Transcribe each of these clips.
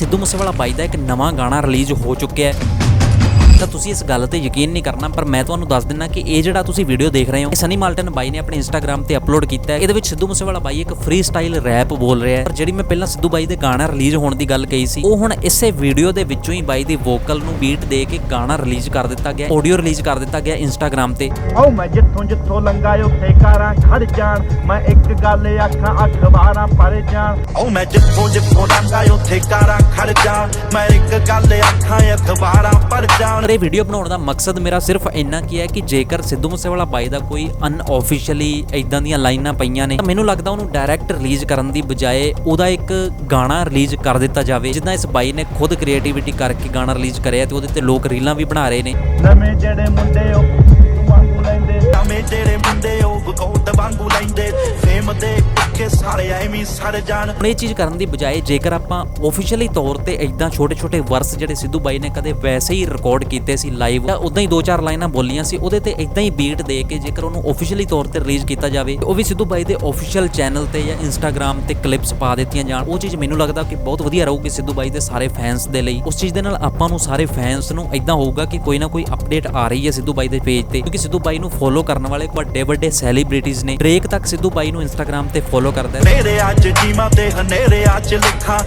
ਸਿੱਧੂ ਮੂਸੇਵਾਲਾ ਬਾਈ ਦਾ ਇੱਕ ਨਵਾਂ ਗਾਣਾ ਰਿਲੀਜ਼ ਹੋ ਚੁੱਕਿਆ ਹੈ। ਤਾਂ ਤੁਸੀਂ ਇਸ ਗੱਲ ਤੇ ਯਕੀਨ ਨਹੀਂ ਕਰਨਾ, ਪਰ ਮੈਂ ਤੁਹਾਨੂੰ ਦੱਸ ਦਿੰਨਾ ਕਿ ਇਹ ਜਿਹੜਾ ਤੁਸੀਂ ਵੀਡੀਓ ਦੇਖ ਰਹੇ ਹੋ, ਇਹ ਸਨੀ ਮਾਲਟਨ ਬਾਈ ਨੇ ਆਪਣੇ ਇੰਸਟਾਗ੍ਰam ਤੇ ਅਪਲੋਡ ਕੀਤਾ ਹੈ। ਇਹਦੇ ਵਿੱਚ ਸਿੱਧੂ ਮੂਸੇਵਾਲਾ ਬਾਈ ਇੱਕ ਫ੍ਰੀ ਸਟਾਈਲ ਰੈਪ ਬੋਲ ਰਿਹਾ ਹੈ। ਪਰ ਜਿਹੜੀ ਮੈਂ ਪਹਿਲਾਂ ਸਿੱਧੂ ਬਾਈ ਦੇ ਗਾਣਾ ਰਿਲੀਜ਼ ਹੋਣ ਦੀ ਗੱਲ ਕਹੀ ਸੀ, ਉਹ ਹੁਣ ਇਸੇ ਵੀਡੀਓ ਦੇ ਵਿੱਚੋਂ ਹੀ ਬਾਈ ਦੀ ਵੋਕਲ ਨੂੰ ਬੀਟ ਦੇ ਕੇ ਗਾਣਾ ਰਿਲੀਜ਼ ਕਰ ਦਿੱਤਾ ਗਿਆ ਆਡੀਓ ਰਿਲੀਜ਼ ਕਰ ਦਿੱਤਾ ਗਿਆ ਇੰਸਟਾਗ੍ਰam ਤੇ। ਓ ਮੈਂ ਜਿੱਥੋਂ ਜਿੱਥੋਂ ਲੰਗਾ ਉੱਥੇ ਕਾਰਾਂ ਖੜ ਜਾਣ। ਮੈਂ ਇੱਕ ਗੱਲ ਆਖਾਂ, ਅਖਬਾਰਾਂ ਪਰ ਜਾਣ। ਓ ਮੈਂ ਜਿੱਥੋਂ ਜਿੱਥੋਂ ਲੰਗਾ ਉੱਥੇ ਕਾਰਾਂ ਖੜ ਜਾਣ ਮੈਂ ਇੱਕ ਗੱਲ ਆਖਾਂ ਅਖਬਾਰਾਂ ਪਰ ਜਾਣ। ਇਹ ਵੀਡੀਓ ਬਣਾਉਣ ਦਾ ਮਕਸਦ ਮੇਰਾ ਸਿਰਫ ਇੰਨਾ ਕੀ ਹੈ ਕਿ ਜੇਕਰ ਸਿੱਧੂ ਮੂਸੇਵਾਲਾ ਬਾਈ ਦਾ ਕੋਈ ਅਨਆਫੀਸ਼ੀਅਲੀ ਇਦਾਂ ਦੀਆਂ ਲਾਈਨਾਂ ਪਈਆਂ ਨੇ ਤਾਂ ਮੈਨੂੰ ਲੱਗਦਾ ਉਹਨੂੰ ਡਾਇਰੈਕਟ ਰਿਲੀਜ਼ ਕਰਨ ਦੀ ਬਜਾਏ ਉਹਦਾ ਇੱਕ ਗਾਣਾ ਰਿਲੀਜ਼ ਕਰ ਦਿੱਤਾ ਜਾਵੇ। ਜਿੱਦਾਂ ਇਸ ਬਾਈ ਨੇ ਖੁਦ ਕ੍ਰੀਏਟੀਵਿਟੀ ਕਰਕੇ ਗਾਣਾ ਰਿਲੀਜ਼ ਕਰਿਆ ਤੇ ਉਹਦੇ ਤੇ ਲੋਕ ਰੀਲਾਂ ਵੀ ਬਣਾ ਰਹੇ ਨੇ। ਨਵੇਂ ਜਿਹੜੇ ਮੁੰਡੇ ਉਹ ਵਾਂਗੂ ਲੈਂਦੇ ਨਵੇਂ ਜਿਹੜੇ ਮੁੰਡੇ ਉਹ ਸੜ ਜਾਣ। ਹੁਣ ਇਹ ਚੀਜ਼ ਕਰਨ ਦੀ ਬਜਾਏ ਜੇਕਰ ਆਪਾਂ ਆਫੀਸ਼ੀਅਲੀ ਤੌਰ ਤੇ ਇਦਾਂ ਛੋਟੇ-ਛੋਟੇ ਵਰਸ ਜਿਹੜੇ ਸਿੱਧੂ ਬਾਈ ਨੇ ਕਦੇ ਵੈਸੇ ਹੀ ਰਿਕਾਰਡ ਕੀਤੇ ਸੀ ਲਾਈਵ ਤਾਂ ਉਦਾਂ ਹੀ ਦੋ ਚਾਰ ਲਾਈਨਾਂ ਬੋਲੀਆਂ ਸੀ ਉਹਦੇ ਤੇ ਇਦਾਂ ਹੀ ਬੀਟ ਦੇ ਕੇ ਜੇਕਰ ਉਹਨੂੰ ਆਫੀਸ਼ੀਅਲੀ ਤੌਰ ਤੇ ਰਿਲੀਜ਼ ਕੀਤਾ ਜਾਵੇ ਉਹ ਵੀ ਸਿੱਧੂ ਬਾਈ ਦੇ ਆਫੀਸ਼ੀਅਲ ਚੈਨਲ ਤੇ ਜਾਂ ਇੰਸਟਾਗ੍ਰam ਤੇ ਕਲਿੱਪਸ ਪਾ ਦਿੱਤੀਆਂ ਜਾਣ। ਉਹ ਚੀਜ਼ ਮੈਨੂੰ ਲੱਗਦਾ ਕਿ ਬਹੁਤ ਵਧੀਆ ਰਹੂਗੀ ਸਿੱਧੂ ਬਾਈ ਦੇ ਸਾਰੇ ਫੈਨਸ ਦੇ ਲਈ। ਉਸ ਚੀਜ਼ ਦੇ ਨਾਲ ਆਪਾਂ ਨੂੰ ਸਾਰੇ ਫੈਨਸ ਨੂੰ ਇਦਾਂ ਹੋਊਗਾ ਕਿ ਕੋਈ ਨਾ ਕੋਈ ਅਪਡੇਟ ਆ ਰਹੀ ਹੈ ਸਿੱਧੂ ਬਾਈ ਦੇ ਪੇਜ ਤੇ ਕਿਉਂਕਿ ਸਿੱਧੂ ਬਾਈ ਨੂੰ ਫੋਲੋ ਕਰਨ ਵਾਲੇ ਵੱਡੇ ਵੱਡੇ ਸੈਲੀਬ੍ਰਿਟੀਜ਼ ਨੇ। ਡ੍ਰੇਕ ਤੱਕ ਸਿੱਧੂ ਬਾਈ ਨੂੰ ਇੰਸਟਾਗ੍ਰam ਤੇ ਫੋਲੋ ਕਰਦਾ ਹੈ। ਮੇਰੇ ਜੀਵਾਂ ਤੇ ਹਨੇਰੇ ਅੱਜ ਲਿਖਾਂ।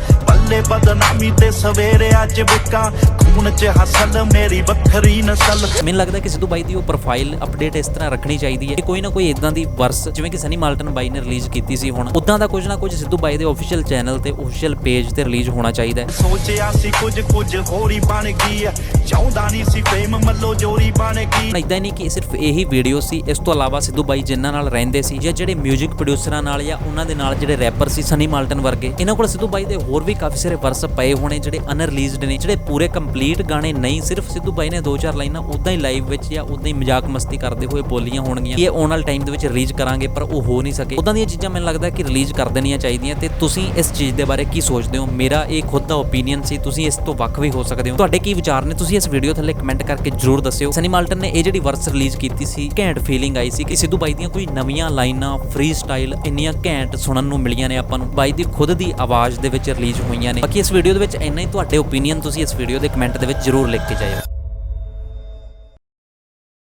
ਬੱਲੇ ਬਦਨਾਮੀ ਤੇ ਸਵੇਰੇ ਅੱਜ ਵਿਕਾਂ। ਖੂਨ ਚ ਹਸਲ ਮੇਰੀ ਵੱਖਰੀ ਨਸਲ। ਮੈਨੂੰ ਲੱਗਦਾ ਕਿ ਸਿੱਧੂ ਬਾਈ ਦੀ ਉਹ ਪ੍ਰੋਫਾਈਲ ਅਪਡੇਟ ਇਸ ਤਰ੍ਹਾਂ ਰੱਖਣੀ ਚਾਹੀਦੀ ਹੈ ਕਿ ਕੋਈ ਨਾ ਕੋਈ ਇਦਾਂ ਦੀ ਵਰਸ ਜਿਵੇਂ ਕਿ ਸਨੀ ਮਾਲਟਨ ਬਾਈ ਨੇ ਰਿਲੀਜ਼ ਕੀਤੀ ਸੀ ਹੁਣ ਉਦਾਂ ਦਾ ਕੁਝ ਨਾ ਕੁਝ ਸਿੱਧੂ ਬਾਈ ਦੇ ਅਫੀਸ਼ੀਅਲ ਚੈਨਲ ਤੇ ਅਫੀਸ਼ੀਅਲ ਪੇਜ ਤੇ ਰਿਲੀਜ਼ ਹੋਣਾ ਚਾਹੀਦਾ ਹੈ। ਸੋਚਿਆ ਸੀ ਕੁਝ ਕੁਝ ਹੋਰ ਹੀ ਬਣ ਗਈ ਐ ਚਾਹੁੰਦਾ ਨਹੀਂ ਸੀ ਫੇਮ ਮੱਲੋ ਜੋਰੀ ਬਣ ਗਈ। ਇਦਾਂ ਨਹੀਂ ਕਿ ਸਿਰਫ ਇਹੀ ਵੀਡੀਓ ਸੀ ਇਸ ਤੋਂ ਇਲਾਵਾ ਸਿੱਧੂ ਬਾਈ ਜਿਨ੍ਹਾਂ ਨਾਲ ਰਹਿੰਦੇ ਸੀ ਜਾਂ ਜਿਹੜੇ 뮤직 ਪ੍ਰੋਡਿਊਸਰਾਂ ਨਾਲ ਜਾਂ ਉਹਨਾਂ ਦੇ ਨਾਲ ਜਿਹੜੇ ਰੈਪਰ ਸੀ ਸਨੀ ਮਾਲਟਨ ਵਰਗੇ ਇਹਨਾਂ ਕੋਲ ਸਿੱਧੂ ਬਾਈ ਦੇ ਹੋਰ ਵੀ ਕਾਫੀ ਸਾਰੇ ਵਰਸ ਪਏ ਹੋਣੇ ਜਿਹੜੇ ਅਨਰਿਲੀਜ਼ਡ ਨੇ, ਜਿਹੜੇ ਪੂਰੇ ਕੰਪਲੀਟ ਗਾਣੇ ਨਹੀਂ, ਸਿਰਫ ਸਿੱਧੂ ਬਾਈ ਨੇ ਦੋ ਚਾਰ ਲਾਈਨਾਂ ਉਦਾਂ ਹੀ ਲਾਈਵ ਵਿੱਚ ਜਾਂ ਉਦਾਂ ਹੀ ਮਜ਼ਾਕ ਮਸਤੀ ਕਰਦੇ ਹੋਏ ਬੋਲੀਆਂ ਹੋਣਗੀਆਂ ਕਿ ਇਹ ਆਉਣ ਵਾਲੇ ਟਾਈਮ ਦੇ ਵਿੱਚ ਰਿਲੀਜ਼ ਕਰਾਂਗੇ, ਪਰ ਉਹ ਹੋ ਨਹੀਂ ਸਕੇ। ਉਦਾਂ ਦੀਆਂ ਚੀਜ਼ਾਂ ਮੈਨੂੰ ਲੱਗਦਾ ਕਿ ਰਿਲੀਜ਼ ਕਰ ਦੇਣੀਆਂ ਚਾਹੀਦੀਆਂ ਤੇ ਤੁਸੀਂ ਇਸ ਚੀਜ਼ ਦੇ ਬਾਰੇ ਕੀ ਸੋਚਦੇ ਹੋ? ਮੇਰਾ ਇਹ ਖੁਦ ਦਾ ਓਪੀਨੀਅਨ ਸੀ, ਤੁਸੀਂ ਇਸ ਤੋਂ ਵੱਖ ਵੀ ਹੋ ਸਕਦੇ ਹੋ। ਤੁਹਾਡੇ ਕੀ ਵਿਚਾਰ ਨੇ? ਤੁਸੀਂ ਇਸ ਵੀਡੀਓ ਥੱਲੇ ਕਮੈਂਟ ਕਰਕੇ ਜਰੂਰ ਦੱਸਿਓ। ਸਨੀ ਮਾਲਟਨ ਨੇ ਇਹ ਜਿਹੜੀ ਵਰਸ ਰਿਲੀਜ਼ ਕੀਤੀ ਸੀ, ਘੈਂਟ ਫੀਲਿੰਗ ਆਈ ਸੀ ਕਿ ਸਿੱਧੂ ਬਾਈ ਦੀਆਂ ਕੋਈ ਨਵੀਆਂ ਲਾਈਨਾਂ ਫ੍ਰੀ ਸਟਾਈਲ ਇੰਨੀਆਂ ਘੈਂਟ ਸੁਣਨ ਨੂੰ ਮਿਲੀਆਂ ਨੇ ਆਪਾਂ ਨੂੰ। ਬਾਈ ਦੀ ਖੁਦ ਦੀ ਆਵਾਜ਼ ਦੇ ਵਿੱਚ ਰਿਲੀਜ਼ ਹੋਈਆਂ ਨੇ। ਬਾਕੀ ਇਸ ਵੀਡੀਓ ਦੇ ਵਿੱਚ ਇੰਨਾ ਹੀ, ਤੁਹਾਡੇ ਓਪੀਨੀਅਨ ਤੁਸੀਂ ਇਸ ਵੀਡੀਓ ਦੇ ਕਮੈਂਟ ਦੇ ਵਿੱਚ ਜਰੂਰ ਲਿਖ ਕੇ ਜਾਇਓ।